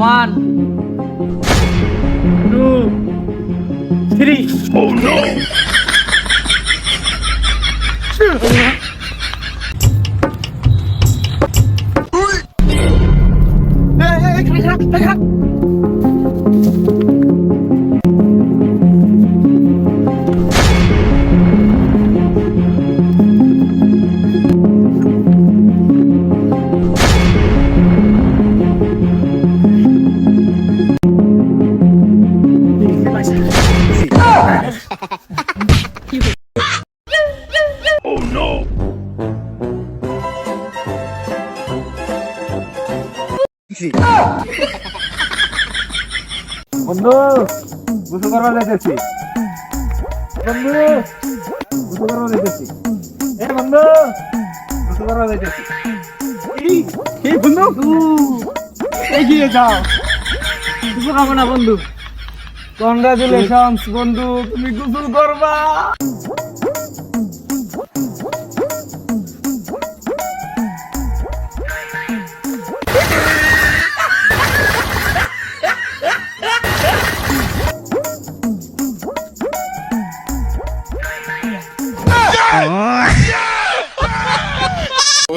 one two three oh no เฮ้ยใครครับใครครับ three বন্ধু গুছু করবা যাইতেছি বন্ধু গুছু করবা যাইতেছি এ বন্ধু গুছু করবা যাইতেছি এই বন্ধু, এগিয়ে যাও। শুভকামনা বন্ধু। কংগ্রাচুলেশনস বন্ধু, তুমি গোসল করবা।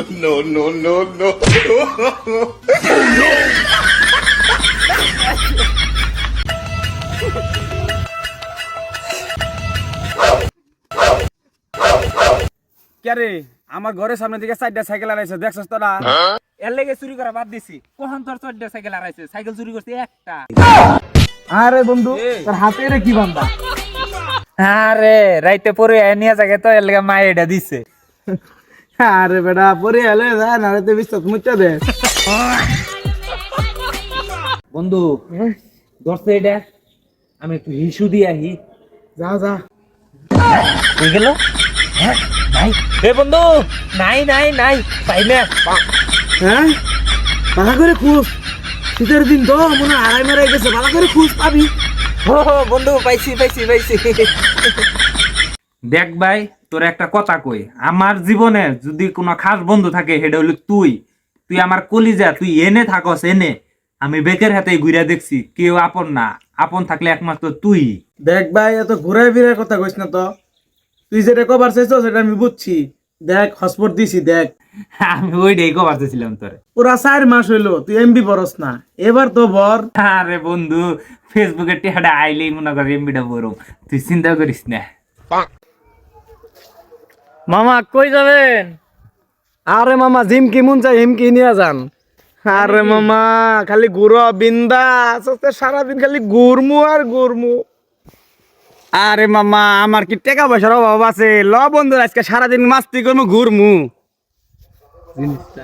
No, no, no, no. কে আমার ঘরের সামনে দিকে চারটা সাইকেল আনাইছে দেখছস তোরা? এর লেগে চুরি করা বাদ দিছি। কখন তোর চোদ্দ সাইকেল হারাইছে সাইকেল চুরি করছে একটা। আরে বন্ধু তোর হাতে রে কি বান্দা? আরে রাইতে পরে নিয়ে যাকে তো এর লেগে মায়ে এটা দিছে। আরে বেটা পরে এলে যায় না রে তুই বিশ্বাস মুচ্ছা দে। বন্ধু ধরছে এটা। আমি একটু হিসু দিয়ে আহি। যা যা। হয়ে গেল? হ্যাঁ নাই। এ বন্ধু নাই নাই নাই পাই না। হ্যাঁ? ভালো করে খুঁজ। শীতের দিন তো মনে আড়াই মারাই গেছে ভালো করে খুঁজ পাবি। ও বন্ধু পাইছি পাইছি পাইছি। দেখ ভাই তোর একটা কথা কই। আমার জীবনে যদি কোনো খাস বন্ধু থাকে সেটা হলো তুই। তুই আমার কলিজা তুই এনে থাকস এনে। আমি বেকের হাতে ঘুরে দেখছি কেউ আপন না। আপন থাকলে একমাত্র তুই। দেখ ভাই এত ঘুরাই ফিরার কথা কইস না তো। তুই যেটা কবার চাইছো সেটা আমি বুঝছি। দেখ হসপট দিছি দেখ। আমি ওই ওইটাই কবার ছিলাম তোরে। পুরা চার মাস হইল তুই এমবি পরস না। এবার তো বর। আরে বন্ধু ফেসবুকে টেহাটা আইলেই মনে কর এমবিটা বরম তুই চিন্তা করিস না। মামা, কই যাবেন? আরে মামা জিম কি মন চাই, হিমকি নিয়ে যান। আরে মামা, খালি ঘুরো বিন্দা আস্তে সারাদিন খালি ঘুরমু আর ঘুরমু আরে মামা, আমার কি টাকা পয়সার অভাব আছে? ল বন্ধু আজকে সারাদিন মাস্তি করব ঘুরমু। জিনিসটা